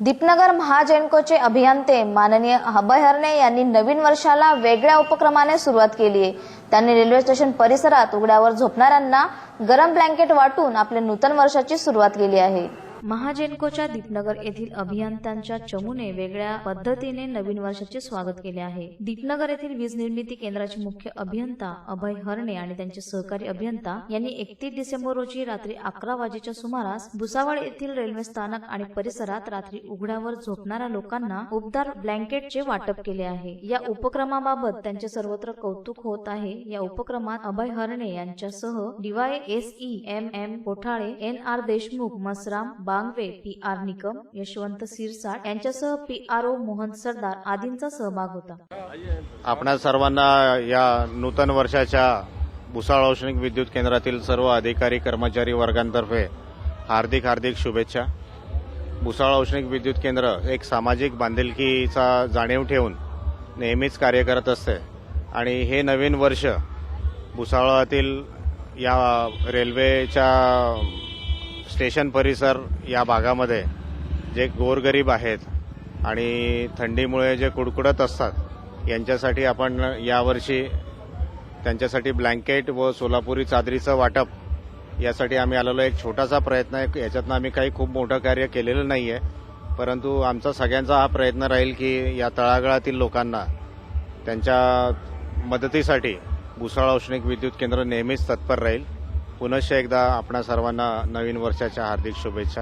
दीपनगर महाजनकोचे अभियंते माननीय अभय हरणे यांनी नवीन वर्षाला वेगळ्या उपक्रमाने सुरुवात केली आहे. त्यांनी रेल्वे स्टेशन परिसरात उघड्यावर झोपणाऱ्यांना गरम ब्लँकेट वाटून आपल्या नूतन वर्षाची सुरुवात केली आहे. महाजेनकोच्या दीपनगर येथील अभियंत्यांच्या चमूने वेगळ्या पद्धतीने नवीन वर्षाचे स्वागत केले आहे. दीपनगर येथील वीज निर्मिती केंद्राचे मुख्य अभियंता अभय हरणे आणि त्यांचे सहकारी अभियंता यांनी एकतीस डिसेंबर रोजी रात्री अकरा वाजेच्या सुमारास भुसावळ येथील रेल्वे स्थानक आणि परिसरात रात्री उघड्यावर झोपणाऱ्या लोकांना उबदार ब्लँकेटचे वाटप केले आहे. या उपक्रमाबाबत त्यांचे सर्वत्र कौतुक होत आहे. या उपक्रमात अभय हरणे यांच्यासह DY S E M M Kothale N R Deshmukh Masram Bangwe P R Nikam Yashwant Sirsat यांच्यासह P R O Mohan Sardar आदींचा सहभाग होता. आपणा सर्वांना या नूतन वर्षाच्या भुसाळ औष्णिक विद्युत केंद्रातील सर्व अधिकारी कर्मचारी वर्गांतर्फे हार्दिक हार्दिक शुभेच्छा. भुसाळ औष्णिक विद्युत केंद्र एक सामाजिक बांधिलकीचा जाणीव ठेवून नेहमीच कार्य करत असते आणि हे नवीन वर्ष भुसावळातील या रेल्वेच्या स्टेशन परिसर या भागामध्ये जे गोरगरीब आहेत आणि थंडीमुळे जे कुडकुडत असतात यांच्यासाठी आपण यावर्षी त्यांच्यासाठी ब्लँकेट व सोलापुरी चादरीचं वाटप यासाठी आम्ही आलेलो एक छोटासा प्रयत्न आहे. याच्यातनं आम्ही काही खूप मोठं कार्य केलेलं नाही आहे परंतु आमचा सगळ्यांचा हा प्रयत्न राहील की या तळागाळातील लोकांना त्यांच्या मदतीसाठी भुसाळ औष्णिक विद्युत केंद्र नेहमीच तत्पर राहील. पुनश्च एकदा आपणा सर्वांना नवीन वर्षाच्या हार्दिक शुभेच्छा.